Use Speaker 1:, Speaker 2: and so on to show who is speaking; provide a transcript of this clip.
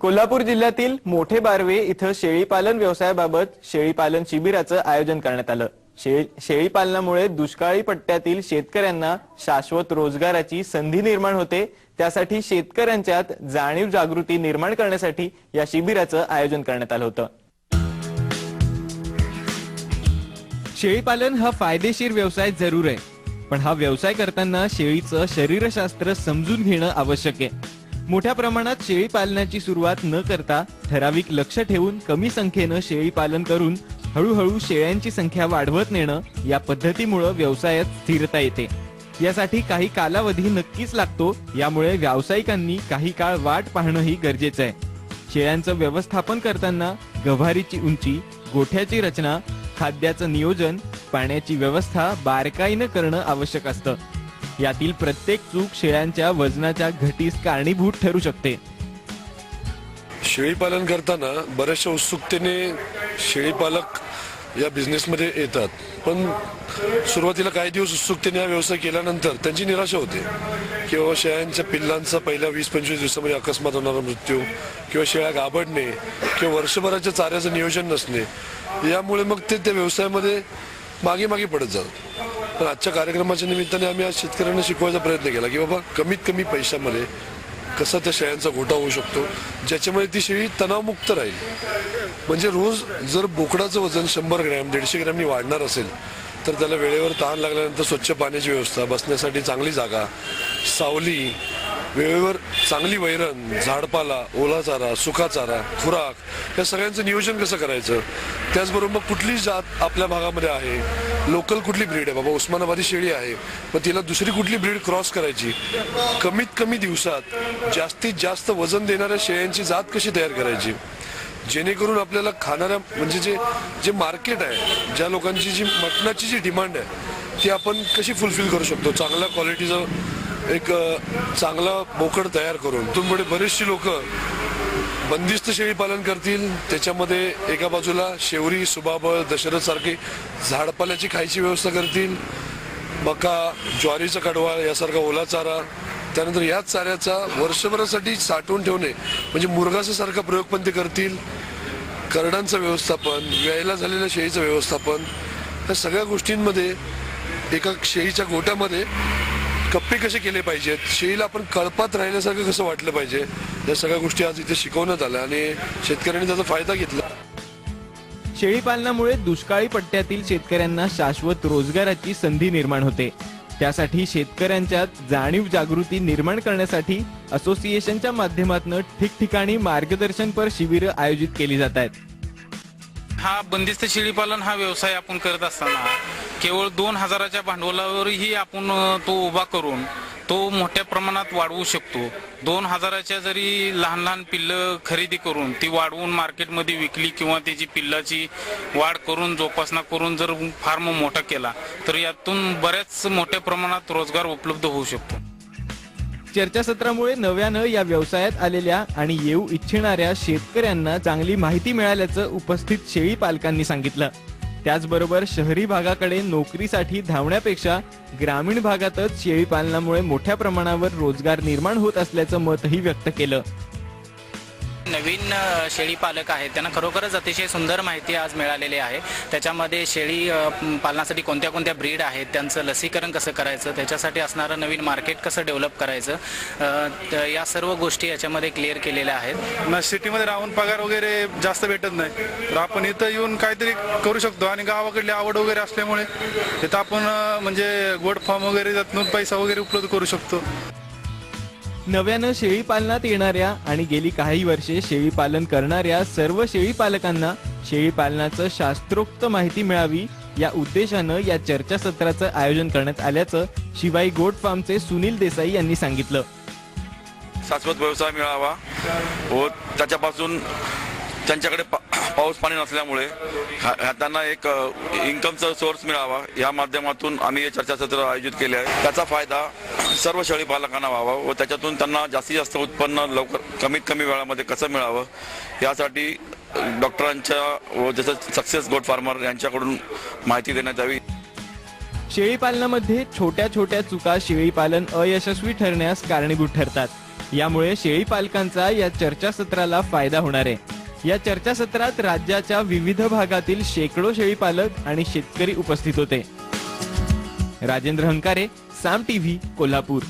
Speaker 1: कोल्हापूर जिल्ह्यातील मोठे बारवे इथं शेळीपालन व्यवसायाबाबत शेळीपालन शिबिराचं आयोजन करण्यात आलं. शेळी शेळीपालनामुळे दुष्काळी पट्ट्यातील शेतकऱ्यांना शाश्वत रोजगाराची संधी निर्माण होते. त्यासाठी शेतकऱ्यांच्यात जाणीव जागृती निर्माण करण्यासाठी या शिबिराचं आयोजन करण्यात आलं होतं. शेळीपालन हा फायदेशीर व्यवसाय जरूर आहे. पण हा व्यवसाय करताना शेळीचं शरीरशास्त्र समजून घेणं आवश्यक आहे. मोठ्या प्रमाणात शेळी पालनाची सुरुवात न करता ठराविक लक्ष ठेवून कमी संख्येनं शेळी पालन करून हळूहळू शेळ्यांची संख्या वाढवत नेणं या पद्धतीमुळं व्यवसायात स्थिरता येते. यासाठी काही कालावधी नक्कीच लागतो यामुळे व्यावसायिकांनी काही काळ वाट पाहणंही गरजेचं आहे. शेळ्यांचं व्यवस्थापन करताना गव्हारीची उंची गोठ्याची रचना खाद्याचं नियोजन पाण्याची व्यवस्था बारकाईनं करणं आवश्यक असतं. यातील प्रत्येक चूक शेळ्यांच्या वजनाच्या घटीस कारणीभूत ठरू शकते.
Speaker 2: शेळीपालन करताना बऱ्याचशा उत्सुकतेने शेळीपालक या बिझनेसमध्ये येतात. पण सुरुवातीला काही दिवस उत्सुकतेने हा व्यवसाय केल्यानंतर त्यांची निराशा होते. किंवा शेळ्यांच्या पिल्लांचा पहिल्या वीस पंचवीस दिवसामध्ये अकस्मात होणारा मृत्यू किंवा शेळ्या गाबडणे किंवा वर्षभराच्या चाऱ्याचं नियोजन नसणे यामुळे मग ते त्या व्यवसायामध्ये मागे मागे पडत जातात. पण आजच्या कार्यक्रमाच्या निमित्ताने आम्ही आज शेतकऱ्यांना शिकवायचा प्रयत्न केला की बाबा कमीत कमी पैशामध्ये कसा त्या शेळ्यांचा घोटा होऊ शकतो ज्याच्यामुळे ती शेळी तणावमुक्त राहील. म्हणजे रोज जर बोकडाचं वजन शंभर ग्रॅम दीडशे ग्रॅमनी वाढणार असेल तर त्याला वेळेवर तहान लागल्यानंतर स्वच्छ पाण्याची व्यवस्था बसण्यासाठी चांगली जागा सावली वेळेवर चांगली वैरण झाडपाला ओला चारा सुका चारा खुराक या सगळ्यांचं नियोजन कसं करायचं? त्याचबरोबर मग कुठली जात आपल्या भागामध्ये आहे लोकल कुठली ब्रीड आहे? बाबा उस्मानाबादी शेळी आहे मग तिला दुसरी कुठली ब्रीड क्रॉस करायची? कमीत कमी दिवसात जास्तीत जास्त वजन देणाऱ्या शेळ्यांची जात कशी तयार करायची? जेणेकरून आपल्याला खाणाऱ्या म्हणजे जे जे मार्केट आहे ज्या लोकांची जी मटणाची जी डिमांड आहे ती आपण कशी फुलफिल करू शकतो? चांगल्या क्वालिटीचं एक चांगला बोकड तयार करून तुमकडे बरेचशी लोक बंदिस्त शेळी पालन करतील. त्याच्यामध्ये एका बाजूला शेवरी सुबाबळ दशरथ सारखी झाडपाल्याची खायची व्यवस्था करतील. मका ज्वारीचा कडवाळ यासारखा ओला चारा. त्यानंतर याच चाऱ्याचा वर्षभरासाठी साठवून ठेवणे म्हणजे मुरगासासारखा प्रयोग पण ते करतील. करडांचं व्यवस्थापन व्यायला झालेल्या शेळीचं व्यवस्थापन या सगळ्या गोष्टींमध्ये एका शेळीच्या गोट्यामध्ये कप्पे कसे केले पाहिजेत? शेळीला आपण कळपात राहिल्यासारखं कसं वाटलं पाहिजे? या सगळ्या गोष्टी आज इथे शिकवण्यात आल्या आणि शेतकऱ्यांनी त्याचा फायदा घेतला.
Speaker 1: शेळीपालनामुळे दुष्काळी पट्ट्यातील शेतकऱ्यांना शाश्वत रोजगाराची संधी निर्माण होते. त्यासाठी शेतकऱ्यांच्यात जाणीव जागृती निर्माण करण्यासाठी असोसिएशनच्या माध्यमातून ठिकठिकाणी मार्गदर्शनपर शिबिरं आयोजित केली जात आहेत.
Speaker 3: हा बंदिस्त शेळीपालन हा व्यवसाय आपण करत असताना केवळ दोन हजाराच्या भांडवलावरही आपण तो उभा करून तो मोठ्या प्रमाणात वाढवू शकतो. दोन हजाराच्या जरी लहान लहान पिल्लं खरेदी करून ती वाढवून मार्केटमध्ये विकली किंवा त्याची पिल्लाची वाढ करून जोपासना करून जर फार्म मोठा केला तर यातून बऱ्याच मोठ्या प्रमाणात रोजगार उपलब्ध होऊ शकतो.
Speaker 1: चर्चासत्रामुळे नव्यानं या व्यवसायात आलेल्या आणि येऊ इच्छिणाऱ्या शेतकऱ्यांना चांगली माहिती मिळाल्याचं उपस्थित शेळी पालकांनी सांगितलं. त्याचबरोबर शहरी भागाकडे नोकरीसाठी धावण्यापेक्षा ग्रामीण भागातच शेळी पालनामुळे मोठ्या प्रमाणावर रोजगार निर्माण होत असल्याचं मतही व्यक्त केलं.
Speaker 4: नवीन शेळी पालक आहेत त्यांना खरोखरच अतिशय सुंदर माहिती आज मिळालेली आहे. त्याच्यामध्ये शेळी पालनासाठी कोणत्या कोणत्या ब्रीड आहेत त्यांचं लसीकरण कसं करायचं त्याच्यासाठी असणारं नवीन मार्केट कसं डेव्हलप करायचं या सर्व गोष्टी याच्यामध्ये क्लिअर केलेल्या आहेत.
Speaker 5: ना सिटीमध्ये राहून पगार वगैरे जास्त भेटत नाही. तर आपण इथं येऊन काहीतरी करू शकतो आणि गावाकडली आवड वगैरे असल्यामुळे इथं आपण म्हणजे गोड फॉर्म वगैरे त्यातून पैसा वगैरे उपलब्ध करू शकतो.
Speaker 1: नव्यानं शेळी पालनात येणाऱ्या आणि गेली काही वर्षे शेळी पालन करणाऱ्या सर्व शेळी पालकांना शेळी पालनाचं शास्त्रोक्त माहिती मिळावी या उद्देशानं या चर्चासत्राचं आयोजन करण्यात आल्याचं शिवाई गोट फार्मचे सुनील देसाई यांनी सांगितलं.
Speaker 6: शाश्वत व्यवसाय मिळावा व त्याच्यापासून त्यांच्याकडे पा- पाऊस पाणी नसल्यामुळे हा- त्यांना एक इन्कमचा सोर्स मिळावा या माध्यमातून आम्ही हे चर्चासत्र आयोजित केले आहे. त्याचा फायदा सर्व शेळी पालकांना व्हावा व त्याच्यातून त्यांना जास्तीत जास्त उत्पन्न लवकर कमीत कमी वेळामध्ये कसं मिळावं यासाठी डॉक्टरांच्या व जसं सक्सेस गोट फार्मर यांच्याकडून माहिती देण्यात यावी.
Speaker 1: शेळी पालनामध्ये छोट्या छोट्या चुका शेळी पालन अयशस्वी ठरण्यास कारणीभूत ठरतात. यामुळे शेळी पालकांचा या चर्चासत्राला फायदा होणार आहे. या चर्चासत्रात राज्याच्या विविध भागातील शेकडो शेळी पालक आणि शेतकरी उपस्थित होते. राजेंद्र हंकारे साम टीव्ही कोल्हापूर.